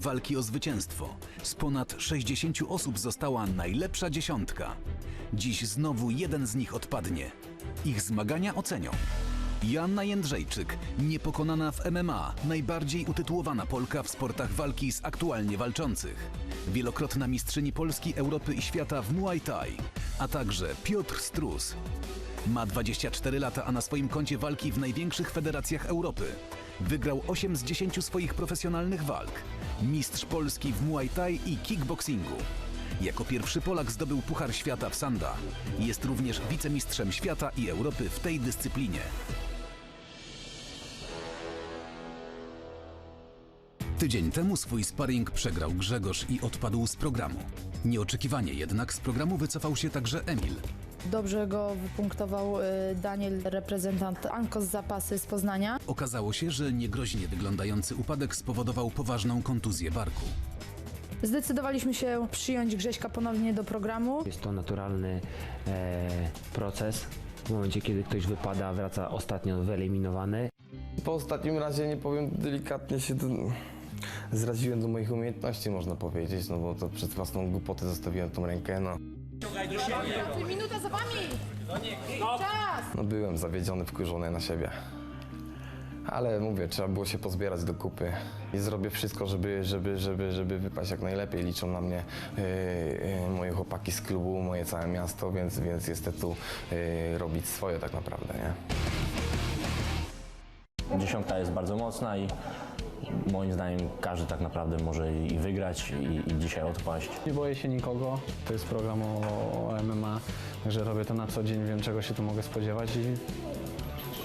walki o zwycięstwo. Z ponad 60 osób została najlepsza dziesiątka. Dziś znowu jeden z nich odpadnie. Ich zmagania ocenią. Joanna Jędrzejczyk, niepokonana w MMA, najbardziej utytułowana Polka w sportach walki z aktualnie walczących. Wielokrotna mistrzyni Polski, Europy i świata w Muay Thai, a także Piotr Strus. Ma 24 lata, a na swoim koncie walki w największych federacjach Europy. Wygrał 8 z 10 swoich profesjonalnych walk. Mistrz Polski w Muay Thai i kickboxingu. Jako pierwszy Polak zdobył Puchar Świata w Sanda. Jest również wicemistrzem świata i Europy w tej dyscyplinie. Tydzień temu swój sparring przegrał Grzegorz i odpadł z programu. Nieoczekiwanie jednak z programu wycofał się także Emil. Dobrze go wypunktował y, Daniel, reprezentant Ankos Zapasy z Poznania. Okazało się, że niegroźnie wyglądający upadek spowodował poważną kontuzję barku. Zdecydowaliśmy się przyjąć Grześka ponownie do programu. Jest to naturalny e, proces. W momencie, kiedy ktoś wypada, wraca ostatnio wyeliminowany. Po ostatnim razie, nie powiem delikatnie, się to zraziłem do moich umiejętności, można powiedzieć, no bo to przez własną głupotę zostawiłem tą rękę, no. Minuta za! No byłem zawiedziony, wkurzony na siebie. Ale mówię, trzeba było się pozbierać do kupy i zrobię wszystko, żeby, żeby, żeby, żeby wypaść jak najlepiej. Liczą na mnie yy, yy, moje chłopaki z klubu, moje całe miasto, więc, więc jestem tu yy, robić swoje tak naprawdę, nie? Dziesiątka jest bardzo mocna i moim zdaniem każdy tak naprawdę może i wygrać i, i dzisiaj odpaść. Nie boję się nikogo. To jest program o, o MMA, także robię to na co dzień, wiem czego się tu mogę spodziewać i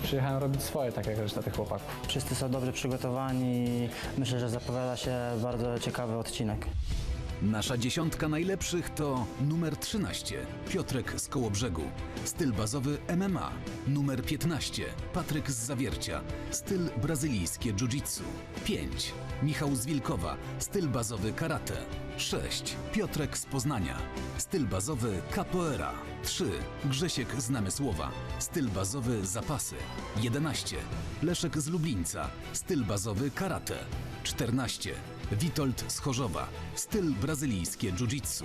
przyjechałem robić swoje, tak jak reszta tych chłopaków. Wszyscy są dobrze przygotowani. Myślę, że zapowiada się bardzo ciekawy odcinek. Nasza dziesiątka najlepszych to numer 13 Piotrek z Kołobrzegu, styl bazowy MMA, numer 15 Patryk z Zawiercia, styl brazylijskie jiu-jitsu, 5 Michał z Wilkowa, styl bazowy karate, 6 Piotrek z Poznania, styl bazowy capoeira, 3 Grzesiek z Namysłowa, styl bazowy zapasy, 11 Leszek z Lublińca, styl bazowy karate, 14 Witold z Chorzowa, styl brazylijskie jiu-jitsu.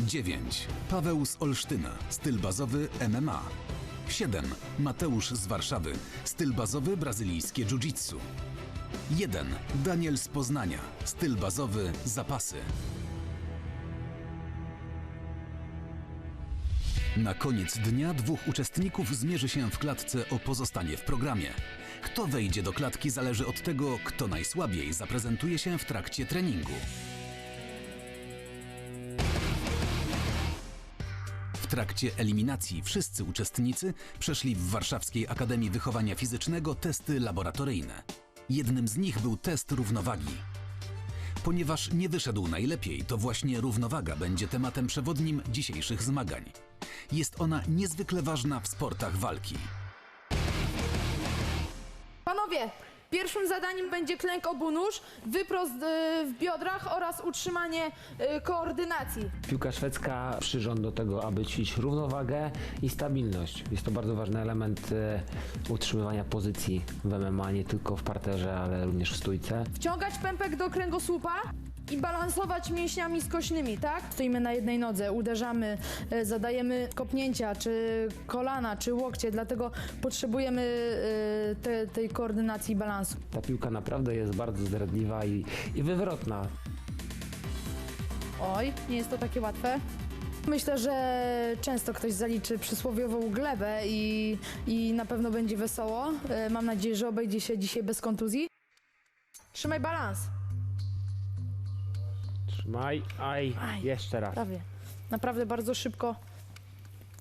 9. Paweł z Olsztyna, styl bazowy MMA. 7. Mateusz z Warszawy, styl bazowy brazylijskie jiu-jitsu. 1. Daniel z Poznania, styl bazowy zapasy. Na koniec dnia dwóch uczestników zmierzy się w klatce o pozostanie w programie. Kto wejdzie do klatki zależy od tego, kto najsłabiej zaprezentuje się w trakcie treningu. W trakcie eliminacji wszyscy uczestnicy przeszli w Warszawskiej Akademii Wychowania Fizycznego testy laboratoryjne. Jednym z nich był test równowagi. Ponieważ nie wyszedł najlepiej, to właśnie równowaga będzie tematem przewodnim dzisiejszych zmagań. Jest ona niezwykle ważna w sportach walki. Panowie, pierwszym zadaniem będzie klęk obu nóż, wyprost y, w biodrach oraz utrzymanie y, koordynacji. Piłka szwedzka przyrząd do tego, aby ćwiczyć równowagę i stabilność. Jest to bardzo ważny element e, utrzymywania pozycji w MMA, nie tylko w parterze, ale również w stójce. Wciągać pępek do kręgosłupa i balansować mięśniami skośnymi, tak? Stoimy na jednej nodze, uderzamy, e, zadajemy kopnięcia, czy kolana, czy łokcie, dlatego potrzebujemy e, te, tej koordynacji i balansu. Ta piłka naprawdę jest bardzo zdradliwa i, i wywrotna. Oj, nie jest to takie łatwe. Myślę, że często ktoś zaliczy przysłowiową glebę i, i na pewno będzie wesoło. E, Mam nadzieję, że obejdzie się dzisiaj bez kontuzji. Trzymaj balans. Trzymaj, aj, Aj. jeszcze raz. Prawie. Naprawdę bardzo szybko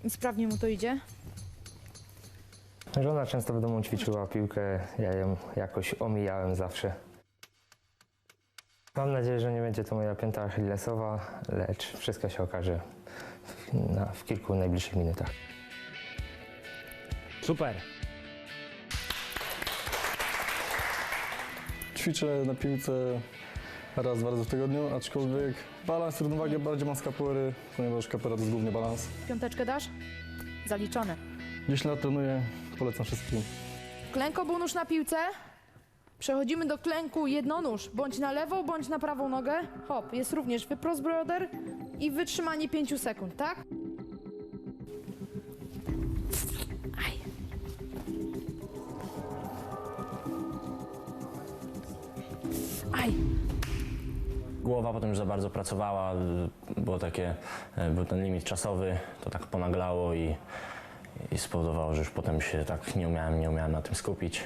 i sprawnie mu to idzie. Żona często w domu ćwiczyła piłkę, ja ją jakoś omijałem zawsze. Mam nadzieję, że nie będzie to moja pięta achillesowa, lecz wszystko się okaże w, na, w kilku najbliższych minutach. Super. Ćwiczę na piłce raz, dwa razy w tygodniu, aczkolwiek balans równowagę bardziej mam z kapoery, ponieważ kapoera to jest głównie balans. Piąteczkę dasz? Zaliczone. 10 lat trenuję, polecam wszystkim. Klęk obu nóż na piłce. Przechodzimy do klęku jednonóż, bądź na lewą, bądź na prawą nogę. Hop, jest również wyprost broder i wytrzymanie 5 sekund, tak? Aj. Aj. Głowa potem już za bardzo pracowała, y, było takie, y, był ten limit czasowy, to tak ponaglało i, i spowodowało, że już potem się tak nie umiałem, nie umiałem na tym skupić.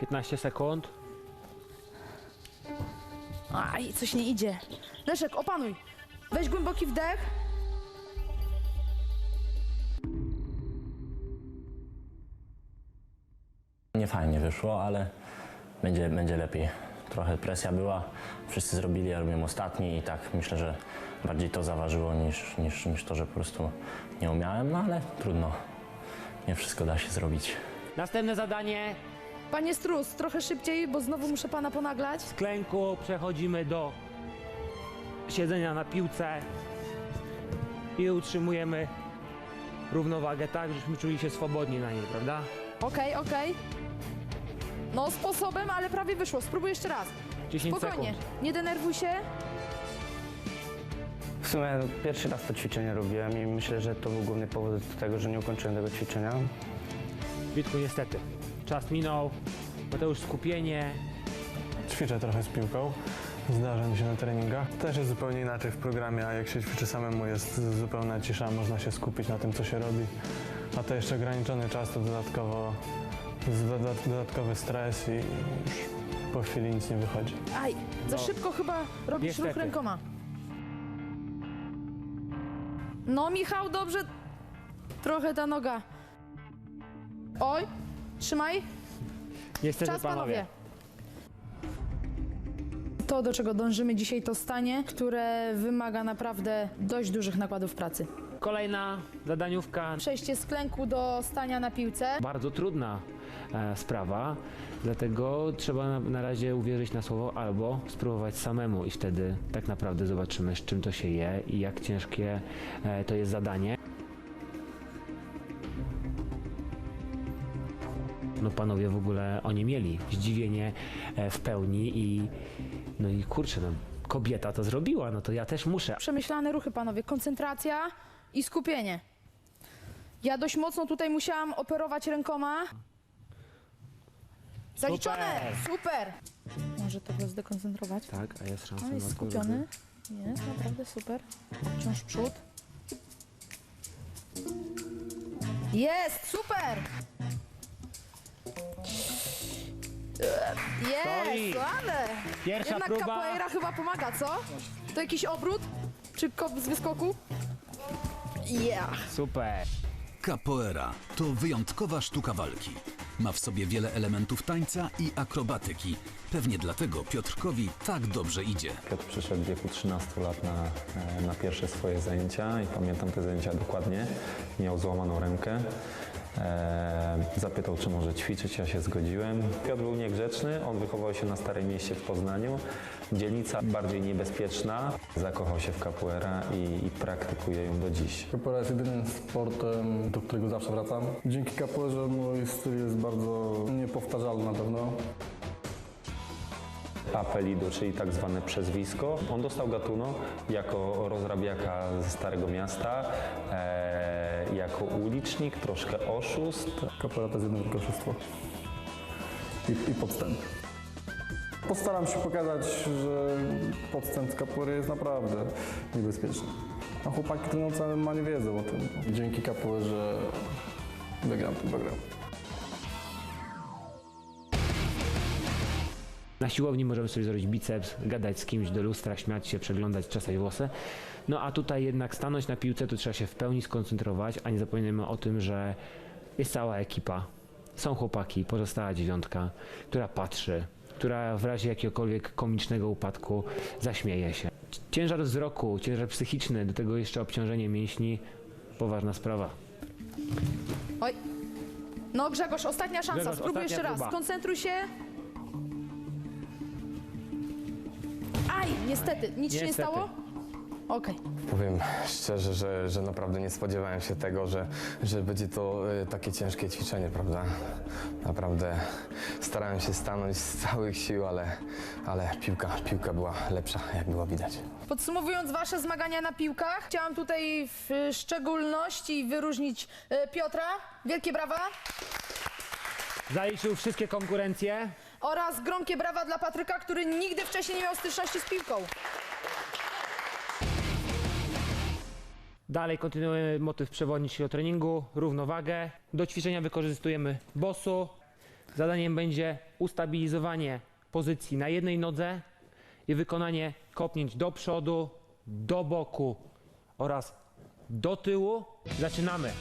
15 sekund. Aj, coś nie idzie. Leszek, opanuj. Weź głęboki wdech. Nie fajnie wyszło, ale będzie, będzie lepiej. Trochę presja była, wszyscy zrobili, ja robiłem ostatni i tak myślę, że bardziej to zaważyło niż, niż, niż to, że po prostu nie umiałem, no ale trudno. Nie wszystko da się zrobić. Następne zadanie. Panie Strus, trochę szybciej, bo znowu muszę pana ponaglać. Z klęku przechodzimy do siedzenia na piłce i utrzymujemy równowagę tak, żebyśmy czuli się swobodnie na niej, prawda? Okej, okej. No, sposobem, ale prawie wyszło. Spróbuj jeszcze raz. 10 Spokojnie. sekund. Nie denerwuj się. W sumie pierwszy raz to ćwiczenie robiłem i myślę, że to był główny powód do tego, że nie ukończyłem tego ćwiczenia. Witku, niestety. Czas minął. Mateusz, skupienie. Ćwiczę trochę z piłką. Zdarza mi się na treningach. Też jest zupełnie inaczej w programie, a jak się ćwiczy samemu jest zupełna cisza, można się skupić na tym, co się robi. A to jeszcze ograniczony czas, to dodatkowo dodatkowy stres i już po chwili nic nie wychodzi. Aj, za No. szybko chyba robisz Niestety. ruch rękoma. No, Michał, dobrze. Trochę ta noga. Oj, trzymaj. Niestety, Czas, panowie. panowie. To, do czego dążymy dzisiaj, to stanie, które wymaga naprawdę dość dużych nakładów pracy. Kolejna zadaniówka. Przejście z klęku do stania na piłce. Bardzo trudna sprawa, dlatego trzeba na, na razie uwierzyć na słowo albo spróbować samemu i wtedy tak naprawdę zobaczymy, z czym to się je i jak ciężkie e, to jest zadanie. No panowie w ogóle oni mieli zdziwienie e, w pełni i no i kurczę, no kobieta to zrobiła, no to ja też muszę. Przemyślane ruchy, panowie. Koncentracja i skupienie. Ja dość mocno tutaj musiałam operować rękoma. Zaliczone! Super! Może to go zdekoncentrować. Tak, a jest szansa No, jest na to, skupiony. Jest, naprawdę super. Wciąż w przód. Jest! Super! Stoi. Jest! Ale! Pierwsza Jednak próba. capoeira chyba pomaga, co? To jakiś obrót? Czy kop z wyskoku? Yeah! Super. Capoeira to wyjątkowa sztuka walki. Ma w sobie wiele elementów tańca i akrobatyki. Pewnie dlatego Piotrkowi tak dobrze idzie. Piotr przyszedł w wieku 13 lat na, e, na pierwsze swoje zajęcia i pamiętam te zajęcia dokładnie. Miał złamaną rękę. E, zapytał, czy może ćwiczyć, ja się zgodziłem. Piotr był niegrzeczny, on wychował się na Starym Mieście w Poznaniu. Dzielnica bardziej niebezpieczna. Zakochał się w capoeira i, i praktykuje ją do dziś. Capoeira jest jedynym sportem, do którego zawsze wracam. Dzięki capoeirze mój styl jest bardzo niepowtarzalny na pewno. Apelido, czyli tak zwane przezwisko. On dostał gatuno jako rozrabiaka ze Starego Miasta, e, jako ulicznik, troszkę oszust. Capoeira to jest jedno wielkie oszustwo. I, I podstęp. Postaram się pokazać, że podstęp capoeiry jest naprawdę niebezpieczny. A chłopaki trenujące ma nie wiedzą o tym. Dzięki capoeirze wygram ten program. Na siłowni możemy sobie zrobić biceps, gadać z kimś do lustra, śmiać się, przeglądać, czesać włosy. No a tutaj jednak stanąć na piłce to trzeba się w pełni skoncentrować, a nie zapominajmy o tym, że jest cała ekipa. Są chłopaki, pozostała dziewiątka, która patrzy, która w razie jakiegokolwiek komicznego upadku zaśmieje się. Ciężar wzroku, ciężar psychiczny, do tego jeszcze obciążenie mięśni, poważna sprawa. Oj. No Grzegorz, ostatnia szansa. Grzegorz, Spróbuj ostatnia jeszcze raz. próba. Skoncentruj się. Aj, niestety. Nic się nie Niestety. stało? Okej. Powiem szczerze, że, że naprawdę nie spodziewałem się tego, że, że będzie to y, takie ciężkie ćwiczenie, prawda? Naprawdę starałem się stanąć z całych sił, ale, ale piłka, piłka była lepsza, jak było widać. Podsumowując wasze zmagania na piłkach, chciałam tutaj w szczególności wyróżnić e, Piotra. Wielkie brawa. Zaliczył wszystkie konkurencje. Oraz gromkie brawa dla Patryka, który nigdy wcześniej nie miał styczności z piłką. Dalej kontynuujemy motyw przewodni o treningu, równowagę. Do ćwiczenia wykorzystujemy bosu. Zadaniem będzie ustabilizowanie pozycji na jednej nodze i wykonanie kopnięć do przodu, do boku oraz do tyłu. Zaczynamy.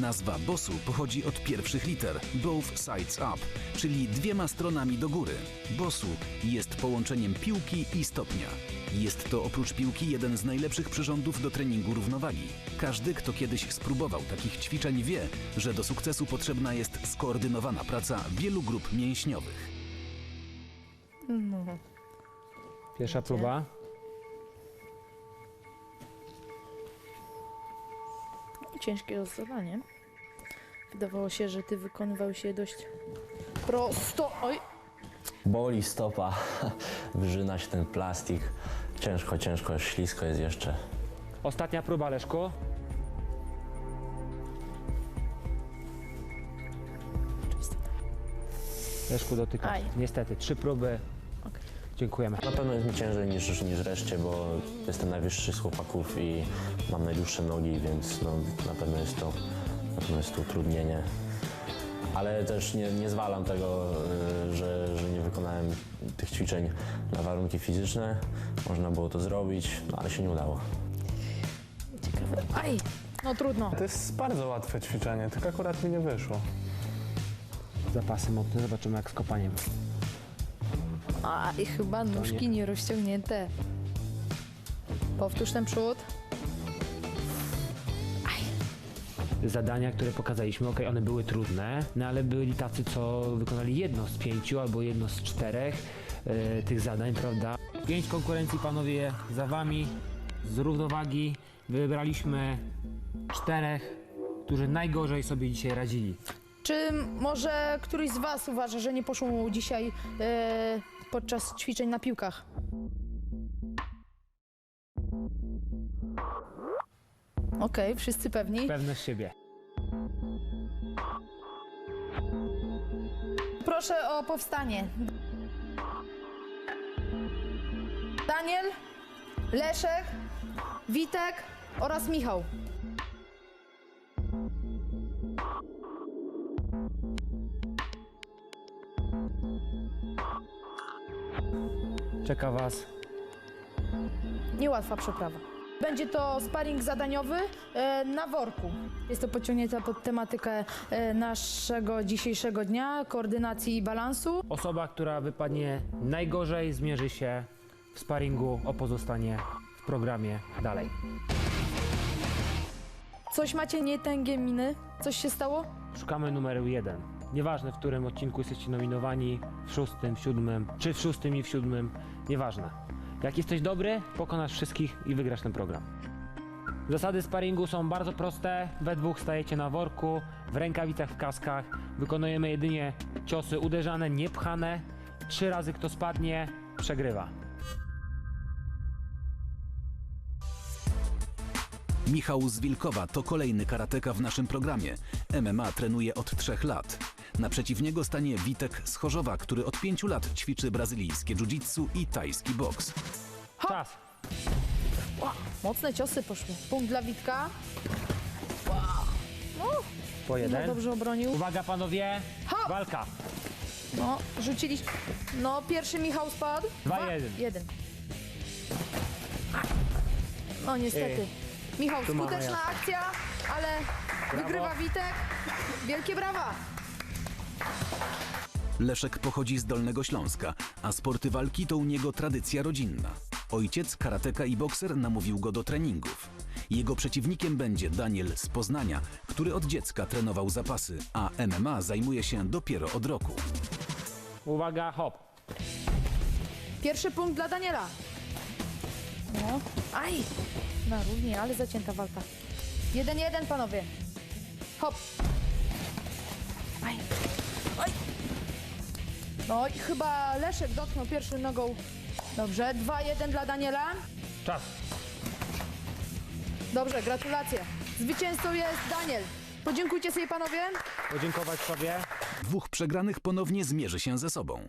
Nazwa BOSU pochodzi od pierwszych liter Both Sides Up, czyli dwiema stronami do góry. BOSU jest połączeniem piłki i stopnia. Jest to oprócz piłki jeden z najlepszych przyrządów do treningu równowagi. Każdy, kto kiedyś spróbował takich ćwiczeń wie, że do sukcesu potrzebna jest skoordynowana praca wielu grup mięśniowych. Pierwsza próba. Ciężkie zadanie. Wydawało się, że ty wykonywałeś je dość prosto. Oj, Boli stopa, wrzyna się ten plastik. Ciężko, ciężko, ślisko jest jeszcze. Ostatnia próba, Leszku. Leszku dotyka. Aj. Niestety, trzy próby. Dziękujemy. Na pewno jest mi ciężej niż, niż reszcie, bo jestem najwyższy z chłopaków i mam najdłuższe nogi, więc no, na pewno jest to, na pewno jest to utrudnienie. Ale też nie, nie zwalam tego, y, że, że nie wykonałem tych ćwiczeń na warunki fizyczne. Można było to zrobić, no, ale się nie udało. ciekawe. Aj, no trudno. To jest bardzo łatwe ćwiczenie, tylko akurat mi nie wyszło. Zapasy mocne, zobaczymy jak z kopaniem. A, i chyba nóżki nie rozciągnięte. Powtórz ten przód. Zadania, które pokazaliśmy, ok, one były trudne, no ale byli tacy, co wykonali jedno z pięciu albo jedno z czterech e, tych zadań, prawda? Pięć konkurencji, panowie, za wami z równowagi. Wybraliśmy czterech, którzy najgorzej sobie dzisiaj radzili. Czy może któryś z was uważa, że nie poszło mu dzisiaj e, podczas ćwiczeń na piłkach? Okej, wszyscy pewni. Pewność siebie. Proszę o powstanie. Daniel, Leszek, Witek oraz Michał. Czeka was Niełatwa przeprawa. Będzie to sparring zadaniowy e, na worku. Jest to podciągnięte pod tematykę e, naszego dzisiejszego dnia, koordynacji i balansu. osoba, która wypadnie najgorzej, zmierzy się w sparingu o pozostanie w programie dalej. Coś macie nietęgie miny? Coś się stało? Szukamy numeru jeden. Nieważne w którym odcinku jesteście nominowani, w szóstym, w siódmym, czy w szóstym i w siódmym, nieważne. Jak jesteś dobry, pokonasz wszystkich i wygrasz ten program. Zasady sparingu są bardzo proste. We dwóch stajecie na worku, w rękawicach, w kaskach. Wykonujemy jedynie ciosy uderzane, nie pchane. Trzy razy kto spadnie, przegrywa. Michał z Wilkowa to kolejny karateka w naszym programie. MMA trenuje od trzech lat. Naprzeciw niego stanie Witek z Chorzowa, który od pięciu lat ćwiczy brazylijskie jiu-jitsu i tajski boks. Czas! Ła, mocne ciosy poszły. Punkt dla Witka. Po No jeden. dobrze obronił. Uwaga panowie, Hop! walka. No, rzuciliśmy. No, pierwszy Michał spadł. Dwa, Dwa, jeden. jeden. No niestety. Michał, mamy skuteczna akcja, ale wygrywa Witek. Wielkie brawa. Leszek pochodzi z Dolnego Śląska, a sporty walki to u niego tradycja rodzinna. Ojciec, karateka i bokser namówił go do treningów. Jego przeciwnikiem będzie Daniel z Poznania, który od dziecka trenował zapasy, a MMA zajmuje się dopiero od roku. Uwaga, hop. Pierwszy punkt dla Daniela. No. Aj! Na równi, ale zacięta walka. Jeden, jeden, panowie. Hop. Aj. Aj. No i chyba Leszek dotknął pierwszą nogą. Dobrze, 2-1 dla Daniela. Czas. Dobrze, gratulacje. Zwycięzcą jest Daniel. Podziękujcie sobie panowie. Podziękować sobie. Dwóch przegranych ponownie zmierzy się ze sobą.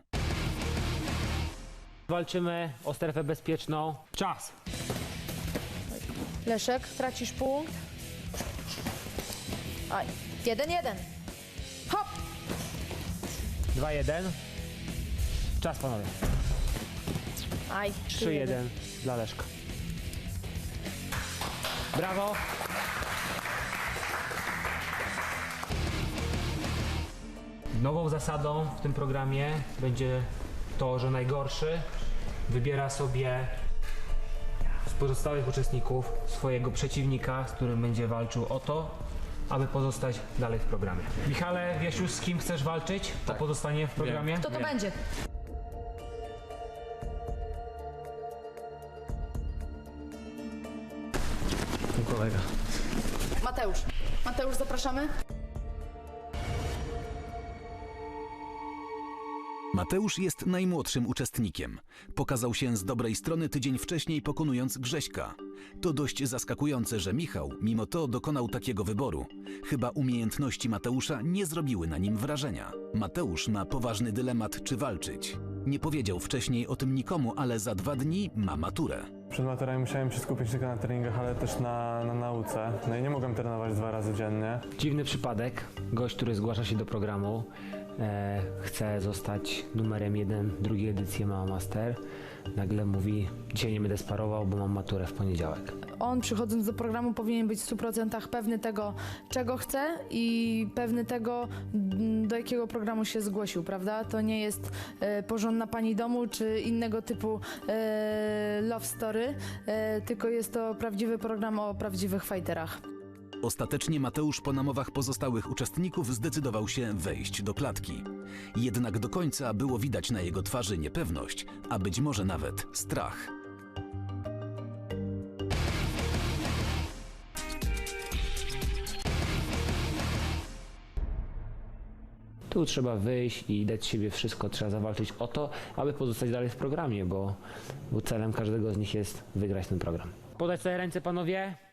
Walczymy o strefę bezpieczną. Czas. Leszek, tracisz punkt. Aj, 1-1. Hop. 2-1. Czas panowie. Aj, 3-1 dla Leszka. Brawo. Nową zasadą w tym programie będzie to, że najgorszy wybiera sobie z pozostałych uczestników swojego przeciwnika, z którym będzie walczył o to, aby pozostać dalej w programie. Michale, wiesz już z kim chcesz walczyć? To pozostanie w programie? Kto to będzie? Kolega. Mateusz. Mateusz, zapraszamy. Mateusz jest najmłodszym uczestnikiem. Pokazał się z dobrej strony tydzień wcześniej pokonując Grześka. To dość zaskakujące, że Michał mimo to dokonał takiego wyboru. Chyba umiejętności Mateusza nie zrobiły na nim wrażenia. Mateusz ma poważny dylemat, czy walczyć. Nie powiedział wcześniej o tym nikomu, ale za dwa dni ma maturę. Przed maturami musiałem się skupić tylko na treningach, ale też na, na nauce. No i nie mogłem trenować dwa razy dziennie. Dziwny przypadek. Gość, który zgłasza się do programu, e, chce zostać numerem jeden drugiej edycji Mama Master. Nagle mówi, dzisiaj nie będę sparował, bo mam maturę w poniedziałek. On przychodząc do programu powinien być w 100% pewny tego, czego chce i pewny tego, mm, do jakiego programu się zgłosił, prawda? To nie jest e, porządna pani domu czy innego typu e, love story, e, tylko jest to prawdziwy program o prawdziwych fighterach. Ostatecznie Mateusz po namowach pozostałych uczestników zdecydował się wejść do klatki. Jednak do końca było widać na jego twarzy niepewność, a być może nawet strach. Tu trzeba wyjść i dać siebie wszystko. Trzeba zawalczyć o to, aby pozostać dalej w programie, bo, celem każdego z nich jest wygrać ten program. Podać sobie ręce, panowie.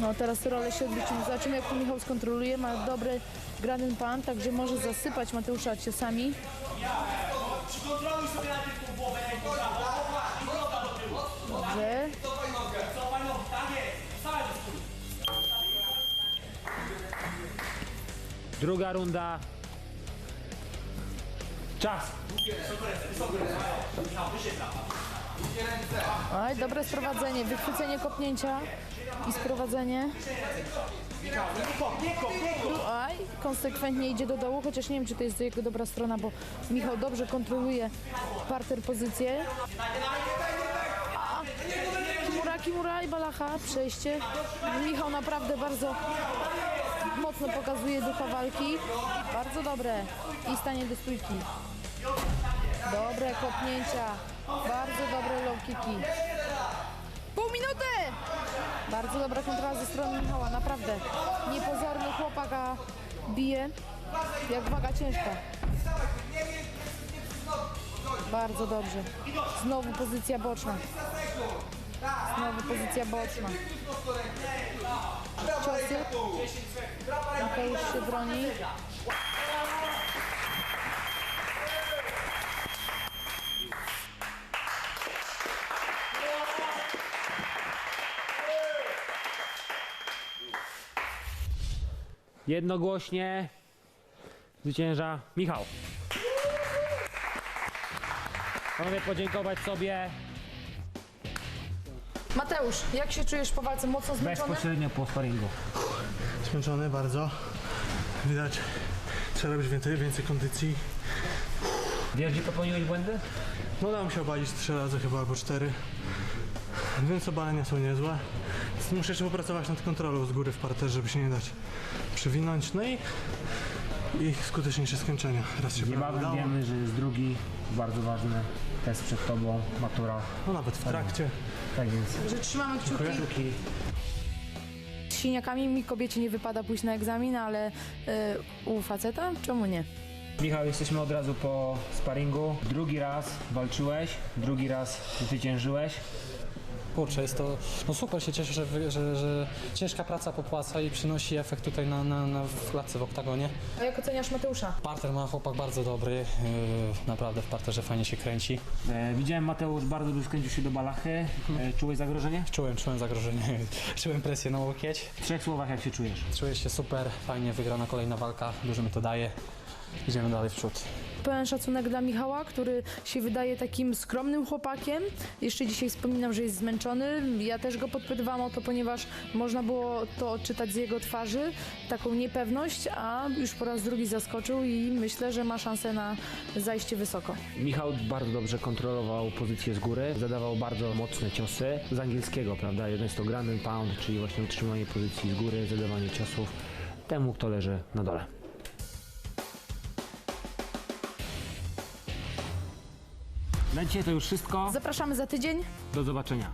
No teraz rolę się odwrócimy. Zobaczymy jak tu Michał skontroluje. Ma dobry gradyn pan, także może zasypać Mateusza ciosami. Dobrze. Cofaj nogi, tak jest! Wstawaj do stój! Oj, dobre sprowadzenie, wychwycenie kopnięcia i sprowadzenie. Oj, konsekwentnie idzie do dołu, chociaż nie wiem, czy to jest jego dobra strona, bo Michał dobrze kontroluje parter pozycję. Kimura, Kimura i Balacha, przejście. Michał naprawdę bardzo mocno pokazuje ducha walki. Bardzo dobre. I stanie do stójki. Dobre kopnięcia. Bardzo dobre low kicki. Pół minuty! Bardzo dobra kontrola ze strony Michała, naprawdę. Niepozorny chłopak, a bije jak waga ciężka. Bardzo dobrze. Znowu pozycja boczna. Znowu pozycja boczna. Ciosy. Mateusz się broni. Jednogłośnie zwycięża Michał. Panowie, podziękować sobie Mateusz, jak się czujesz po walce? Mocno zmęczony? bezpośrednio po sparingu. Zmęczony bardzo. Widać, trzeba robić więcej, więcej kondycji. Wiesz, gdzie popełniłeś błędy? No dałem się obalić trzy razy chyba albo cztery. Więc obalenia są niezłe. Muszę jeszcze popracować nad kontrolą z góry w parterze, żeby się nie dać przewinąć. No i, i skuteczniejsze skończenia. Raz się Niebawem udało. wiemy, że jest drugi, bardzo ważny test przed tobą, matura. No nawet w trakcie. Tak więc Że trzymamy kciuki. kciuki. Z siniakami mi kobiecie nie wypada pójść na egzamin, ale y, u faceta czemu nie? Michał, jesteśmy od razu po sparingu. Drugi raz walczyłeś, drugi raz zwyciężyłeś. Kurczę, jest to no super, się cieszę, że, wy- że, że ciężka praca popłaca i przynosi efekt tutaj na, na, na w klatce w oktagonie. A jak oceniasz Mateusza? Parter ma chłopak bardzo dobry, yy, naprawdę w parterze fajnie się kręci. E, widziałem Mateusz bardzo by skręcił się do balachy. E, czułeś zagrożenie? Czułem, czułem zagrożenie, czułem presję na łokieć. W trzech słowach jak się czujesz? Czuję się super, fajnie wygrana kolejna walka, dużo mi to daje. Idziemy dalej w przód. Pełen szacunek dla Michała, który się wydaje takim skromnym chłopakiem. Jeszcze dzisiaj wspominam, że jest zmęczony. Ja też go podpytywałam o to, ponieważ można było to odczytać z jego twarzy, taką niepewność, a już po raz drugi zaskoczył i myślę, że ma szansę na zajście wysoko. Michał bardzo dobrze kontrolował pozycję z góry, zadawał bardzo mocne ciosy. Z angielskiego, prawda? Jeden jest to ground and pound, czyli właśnie utrzymanie pozycji z góry, zadawanie ciosów temu, kto leży na dole. Na dzisiaj to już wszystko. Zapraszamy za tydzień. Do zobaczenia.